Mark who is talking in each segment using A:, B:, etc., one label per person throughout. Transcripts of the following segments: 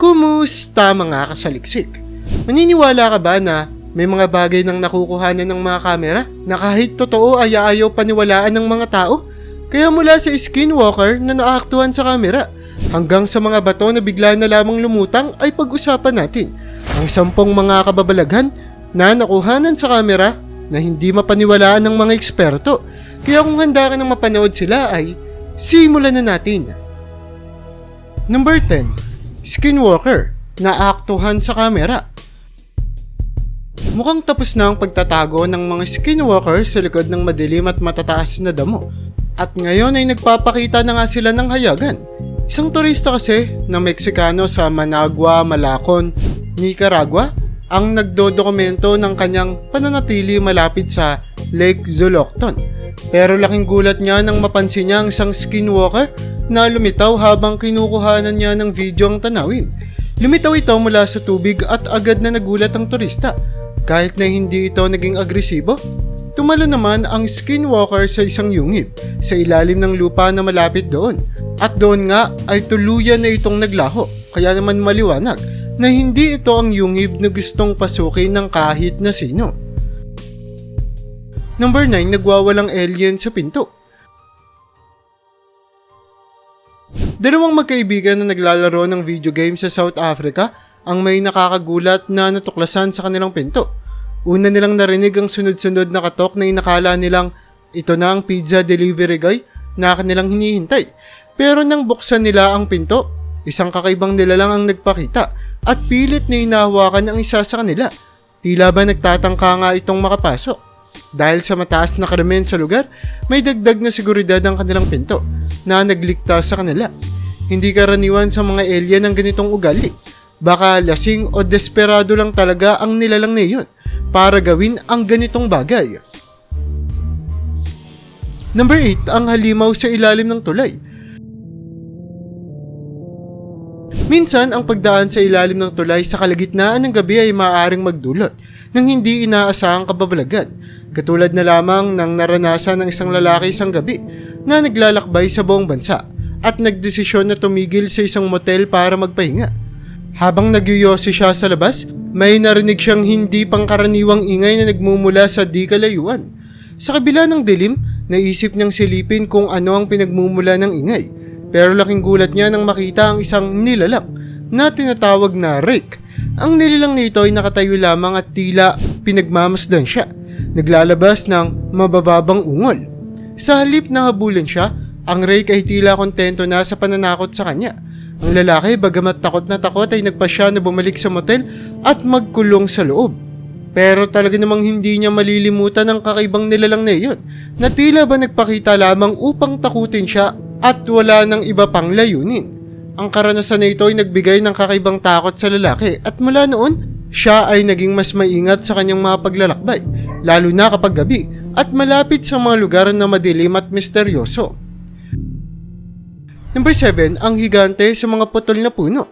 A: Kumusta mga kasaliksik? Maniniwala ka ba na may mga bagay nang nakukuhanan ng mga kamera na kahit totoo ay ayaw paniwalaan ng mga tao? Kaya mula sa skinwalker na naaktuhan sa kamera hanggang sa mga bato na bigla na lamang lumutang ay pag-usapan natin ang sampung mga kababalaghan na nakuhanan sa kamera na hindi mapaniwalaan ng mga eksperto. Kaya kung handa ka nang mapanood sila ay simulan na natin. Number 10. Skinwalker na aktuhan sa kamera. Mukhang tapos na ang pagtatago ng mga skinwalker sa likod ng madilim at matataas na damo. At ngayon ay nagpapakita na nga sila ng hayagan. Isang turista kasi na Meksikano sa Managua, Malacon, Nicaragua ang nagdodokumento ng kanyang pananatili malapit sa Lake Zolocton. Pero laking gulat niya nang mapansin niya ang isang skinwalker na lumitaw habang kinukuhanan niya ng video ang tanawin. Lumitaw ito mula sa tubig at agad na nagulat ang turista. Kahit na hindi ito naging agresibo, tumalo naman ang skinwalker sa isang yungib sa ilalim ng lupa na malapit doon. At doon nga ay tuluyan na itong naglaho, kaya naman maliwanag na hindi ito ang yungib na gustong pasukin ng kahit na sino. Number 9, nagwawalang alien sa pinto. Dalawang magkaibigan na naglalaro ng video game sa South Africa ang may nakakagulat na natuklasan sa kanilang pinto. Una nilang narinig ang sunod-sunod na katok na inakala nilang ito na ang pizza delivery guy na kanilang hinihintay. Pero nang buksan nila ang pinto, isang kakaibang nilalang ang nagpakita at pilit na inahawakan ang isa sa kanila. Tila ba nagtatangka nga itong makapasok? Dahil sa mataas na karamen sa lugar, may dagdag na seguridad ang kanilang pinto na nagligtas sa kanila. Hindi karaniwan sa mga alien ang ganitong ugali. Baka lasing o desperado lang talaga ang nilalang na iyon para gawin ang ganitong bagay. Number 8, ang halimaw sa ilalim ng tulay. Minsan, ang pagdaan sa ilalim ng tulay sa kalagitnaan ng gabi ay maaaring magdulot ng hindi inaasahang kababalagan, katulad na lamang ng naranasan ng isang lalaki isang gabi na naglalakbay sa buong bansa at nagdesisyon na tumigil sa isang motel para magpahinga. Habang nagyuyosi siya sa labas, may narinig siyang hindi pangkaraniwang ingay na nagmumula sa di kalayuan. Sa kabila ng dilim, naisip niyang silipin kung ano ang pinagmumula ng ingay. Pero laking gulat niya nang makita ang isang nilalang na tinatawag na Rick. Ang nilalang nito ay nakatayo lamang at tila pinagmamasdan siya. Naglalabas ng mabababang ungol. Sa halip na habulin siya, ang Rick ay tila kontento na sa pananakot sa kanya. Ang lalaki, bagamat takot na takot ay nagpasya na bumalik sa motel at magkulong sa loob. Pero talaga namang hindi niya malilimutan ang kakaibang nilalang na iyon na tila ba nagpakita lamang upang takutin siya at wala ng iba pang layunin. Ang karanasan na ito ay nagbigay ng kakaibang takot sa lalaki at mula noon, siya ay naging mas maingat sa kanyang mga paglalakbay, lalo na kapag gabi at malapit sa mga lugar na madilim at misteryoso. Number 7, ang higante sa mga putol na puno.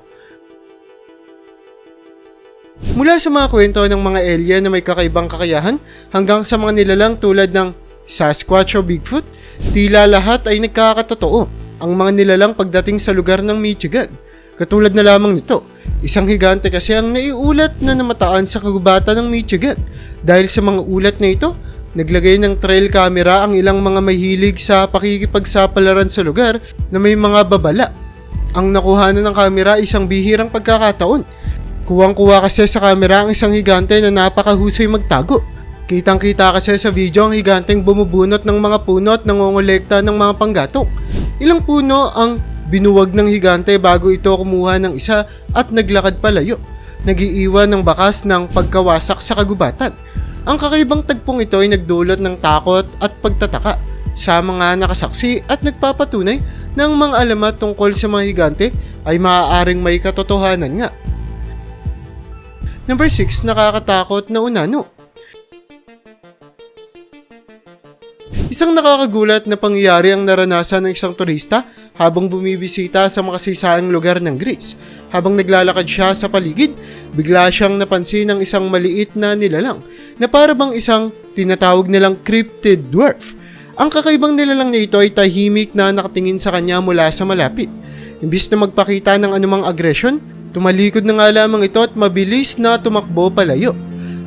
A: Mula sa mga kwento ng mga alien na may kakaibang kakayahan hanggang sa mga nilalang tulad ng Sasquatch o Bigfoot, tila lahat ay nagkakatotoo ang mga nilalang pagdating sa lugar ng Michigan. Katulad na lamang nito, isang higante kasi ang naiulat na namataan sa kagubatan ng Michigan. Dahil sa mga ulat na ito, naglagay ng trail camera ang ilang mga mahilig sa pakikipagsapalaran sa lugar na may mga babala. Ang nakuhanan ng camera isang bihirang pagkakataon. Kuwang-kuwa kasi sa camera ang isang higante na napakahusay magtago. Kitang-kita kasi sa video ang higanteng bumubunot ng mga puno at nangongolekta ng mga panggatong. Ilang puno ang binuwag ng higante bago ito kumuha ng isa at naglakad palayo. Nagiiwan ng bakas ng pagkawasak sa kagubatan. Ang kakaibang tagpong ito ay nagdulot ng takot at pagtataka sa mga nakasaksi at nagpapatunay ng mga alamat tungkol sa mga higante ay maaaring may katotohanan nga. Number 6, nakakatakot na unano. Isang nakakagulat na pangyayari ang naranasan ng isang turista habang bumibisita sa makasisayang lugar ng Greece. Habang naglalakad siya sa paligid, bigla siyang napansin ng isang maliit na nilalang na para bang isang tinatawag nilang cryptid dwarf. Ang kakaibang nilalang na ito ay tahimik na nakatingin sa kanya mula sa malapit. Imbis na magpakita ng anumang agresyon, Tumalikod na nga lamang ito at mabilis na tumakbo palayo.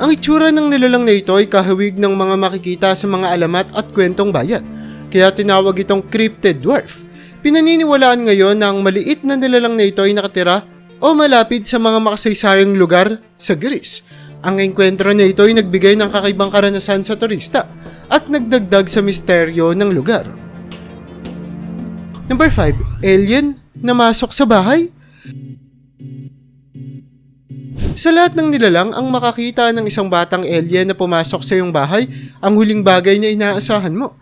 A: Ang itsura ng nilalang na ito ay kahawig ng mga makikita sa mga alamat at kwentong bayan, kaya tinawag itong cryptid dwarf. Pinaniniwalaan ngayon na ang maliit na nilalang na ito ay nakatira o malapit sa mga makasaysayang lugar sa Greece. Ang enkwentro na ito ay nagbigay ng kakaibang karanasan sa turista at nagdagdag sa misteryo ng lugar. Number 5. Alien na masok sa bahay? Sa lahat ng nilalang, ang makakita ng isang batang alien na pumasok sa iyong bahay, ang huling bagay na inaasahan mo.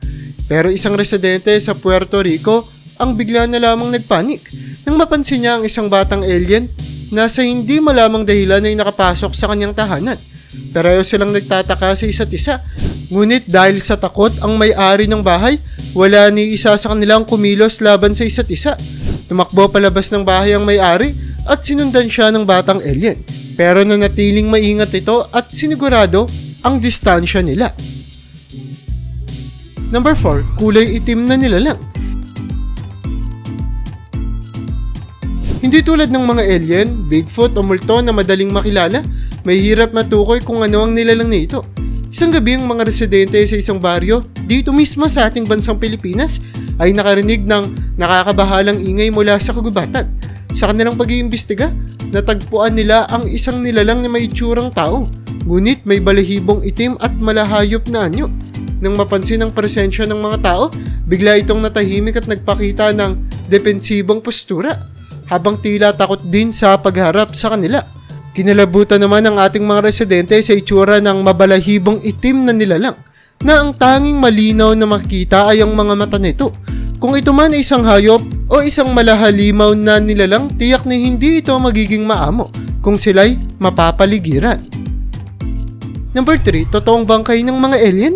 A: Pero isang residente sa Puerto Rico ang bigla na lamang nagpanik nang mapansin niya ang isang batang alien na sa hindi malamang dahilan ay nakapasok sa kanyang tahanan. Pareho silang nagtataka sa isa't isa. Ngunit dahil sa takot ang may-ari ng bahay, wala ni isa sa kanilang kumilos laban sa isa't isa. Tumakbo palabas ng bahay ang may-ari at sinundan siya ng batang alien. Pero nanatiling maingat ito at sinigurado ang distansya nila. Number 4, kulay itim na nilalang. Hindi tulad ng mga alien, Bigfoot o multo na madaling makilala, may hirap matukoy kung ano ang nilalang nito. Isang gabi ang mga residente sa isang baryo, dito mismo sa ating bansang Pilipinas, ay nakarinig ng nakakabahalang ingay mula sa kagubatan. Sa kanilang pag-iimbestiga, natagpuan nila ang isang nilalang na may itsurang tao, ngunit may balahibong itim at malahayop na anyo. Nang mapansin ang presensya ng mga tao, bigla itong natahimik at nagpakita ng depensibong postura, habang tila takot din sa pagharap sa kanila. Kinalabutan naman ang ating mga residente sa itsura ng mabalahibong itim na nilalang, na ang tanging malinaw na makita ay ang mga mata nito. Kung ito man ay isang hayop o isang malahalimaw na nilalang, tiyak na hindi ito magiging maamo kung sila'y mapapaligiran. Number 3, totoong bangkay ng mga alien?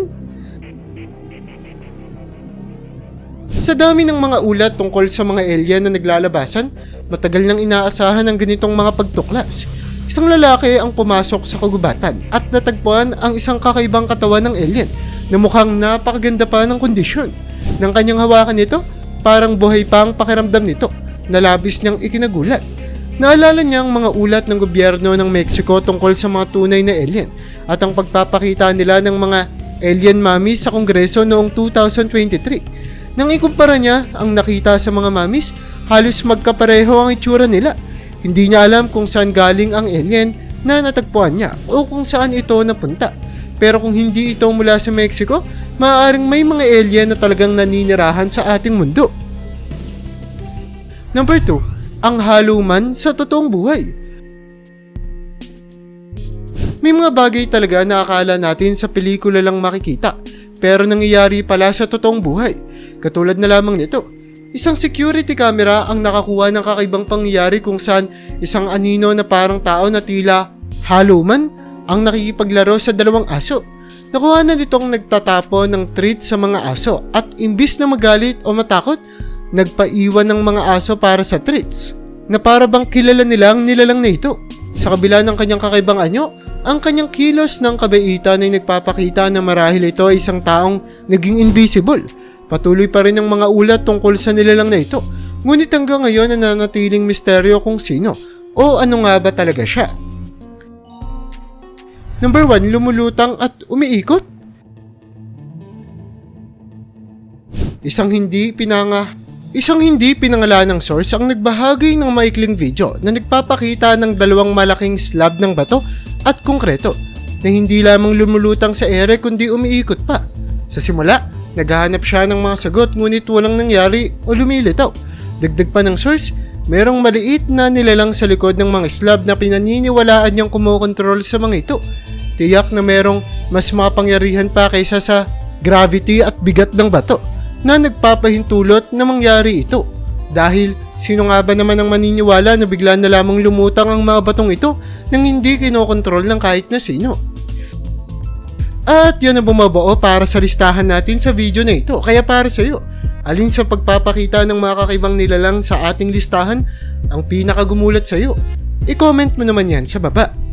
A: Sa dami ng mga ulat tungkol sa mga alien na naglalabasan, matagal nang inaasahan ang ganitong mga pagtuklas. Isang lalaki ang pumasok sa kagubatan at natagpuan ang isang kakaibang katawan ng alien na mukhang napakaganda pa ng kondisyon. Nang kanyang hawakan nito, parang buhay pa ang pakiramdam nito na labis niyang ikinagulat. Naalala niya ang mga ulat ng gobyerno ng Mexico tungkol sa mga tunay na alien at ang pagpapakita nila ng mga alien mummies sa kongreso noong 2023. Nang ikumpara niya ang nakita sa mga mamis, halos magkapareho ang itsura nila. Hindi niya alam kung saan galing ang alien na natagpuan niya o kung saan ito napunta. Pero kung hindi ito mula sa Mexico, maaaring may mga alien na talagang naninirahan sa ating mundo. Number 2, ang haluman sa totoong buhay. May mga bagay talaga na akala natin sa pelikula lang makikita, pero nangyayari pala sa totoong buhay. Katulad na lamang nito, isang security camera ang nakakuha ng kakaibang pangyayari kung saan isang anino na parang tao na tila haluman ang nakikipaglaro sa dalawang aso. Nakuha na nitong nagtatapo ng treat sa mga aso at imbis na magalit o matakot, nagpaiwan ng mga aso para sa treats na para bang kilala nila ang nilalang na ito. Sa kabila ng kanyang kakaibang anyo, ang kanyang kilos ng kabaitan ay nagpapakita na marahil ito ay isang taong naging invisible. Patuloy pa rin ang mga ulat tungkol sa nilalang na ito. Ngunit hanggang ngayon nananatiling misteryo kung sino o ano nga ba talaga siya. Number 1, lumulutang at umiikot. Isang hindi pinanga Isang hindi pinangalan ng source ang nagbahagi ng maikling video na nagpapakita ng dalawang malaking slab ng bato at konkreto na hindi lamang lumulutang sa ere kundi umiikot pa. Sa simula, naghahanap siya ng mga sagot ngunit walang nangyari o lumilitaw. Dagdag pa ng source, merong maliit na nilalang sa likod ng mga slab na pinaniniwalaan niyang kumokontrol sa mga ito. Tiyak na merong mas mapangyarihan pa kaysa sa gravity at bigat ng bato na nagpapahintulot na mangyari ito. Dahil sino nga ba naman ang maniniwala na bigla na lamang lumutang ang mga batong ito nang hindi kinokontrol ng kahit na sino. At yun ang bumabuo para sa listahan natin sa video na ito. Kaya para sa iyo, alin sa pagpapakita ng mga kakaibang nilalang sa ating listahan ang pinakagumulat sa iyo? I-comment mo naman yan sa baba.